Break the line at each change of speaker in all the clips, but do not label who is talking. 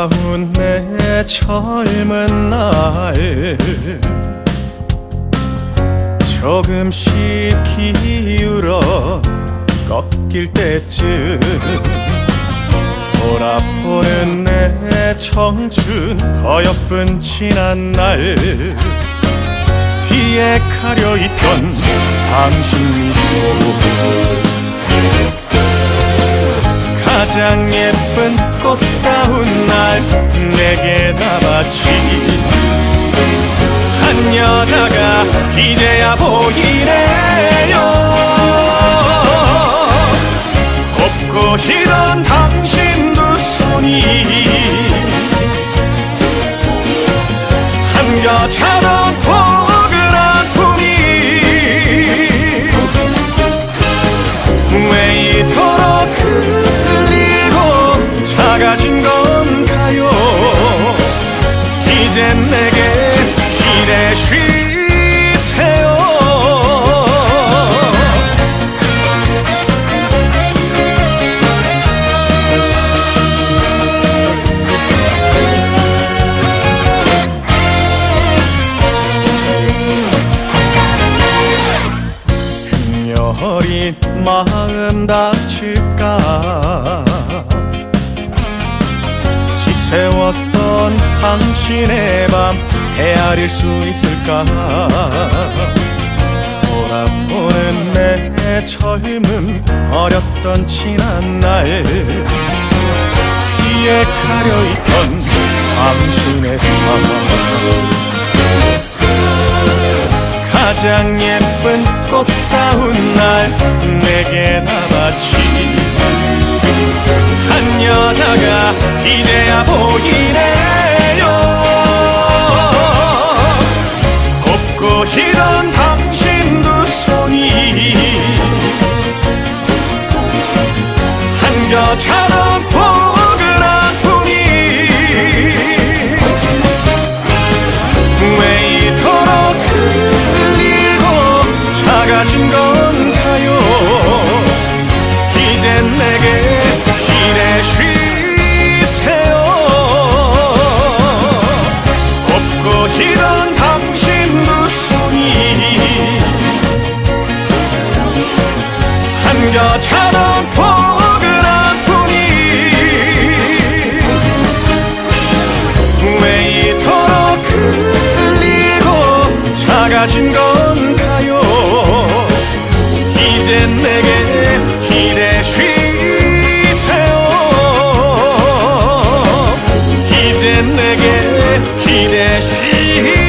꽃다운 내 젊은 날. 조금씩 기울어 꺾일 때쯤 돌아보는 내 청춘 어여쁜 지난 날. 뒤에 가려 있던 당신 미소 가장 예쁜 꽃 다운 날 내게 다 바친 한 여자가 이제야 보이네요 여린 마음 다칠까? 지새웠던 당신의 밤 헤아릴 수 있을까? 돌아보는 내 젊음 어렸던 지난 날. 뒤에 가려 있던 당신의 삶 가장 예쁜 꽃다운 날 내게 다 바친 한 여자가 이제야 보이네요. 곱고 희던 당신 두 손이 한겨차 작아진 건가요. 이젠 내게 기대 쉬세요. 곱고 희던 당신 두 손이. 한겨차던 포근한 분이 왜 이토록 흘리고 작아진 건 기대 쉬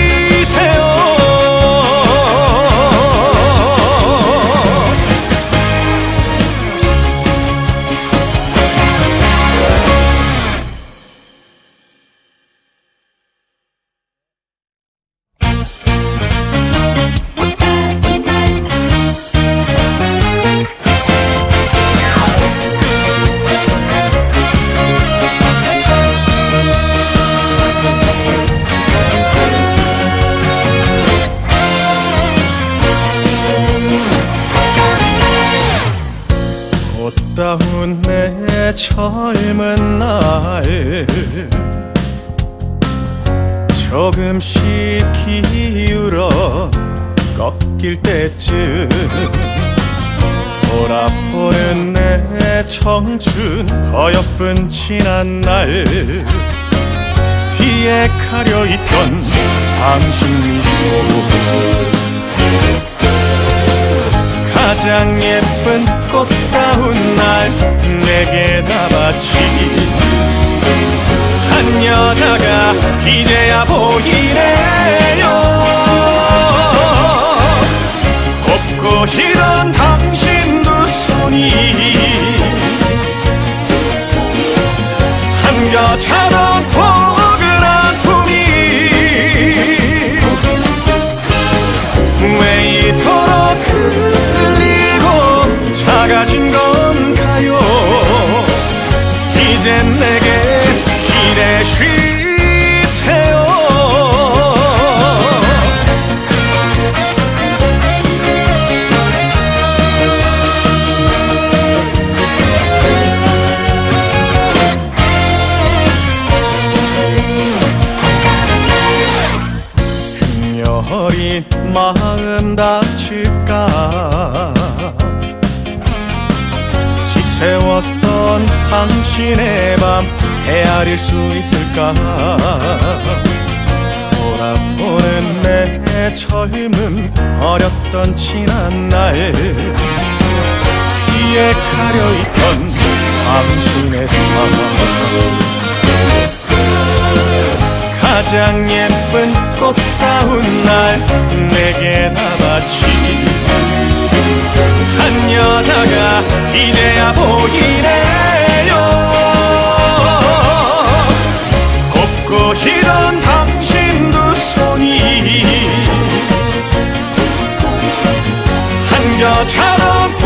젊은 날 조금씩 기울어 꺾일 때쯤 돌아보는 내 청춘 어여쁜 지난 날 뒤에 가려있던 당신 미소 가장 예쁜 꽃다운 날 내게 다 바친 한 여자가 이제야 보이네요. 곱고 희던 당신 두 손이. 한겨차 쉬세요. 어린 마음 다칠까? 지새웠던 당신의 밤 헤아릴 수 있을까? 돌아보는 내 젊음 어렸던 지난 날. 피에 가려 있던 당신의 삶 가장 예쁜 꽃다운 날 내게 다 바친 한 여자가 이제야 보이네 한겨처럼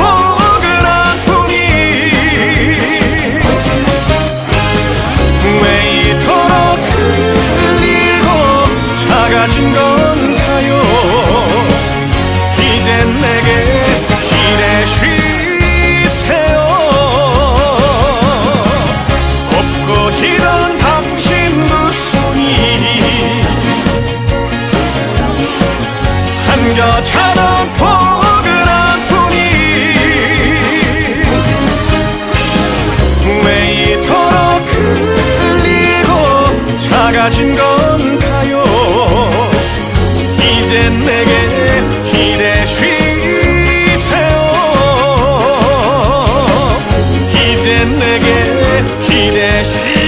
mexe.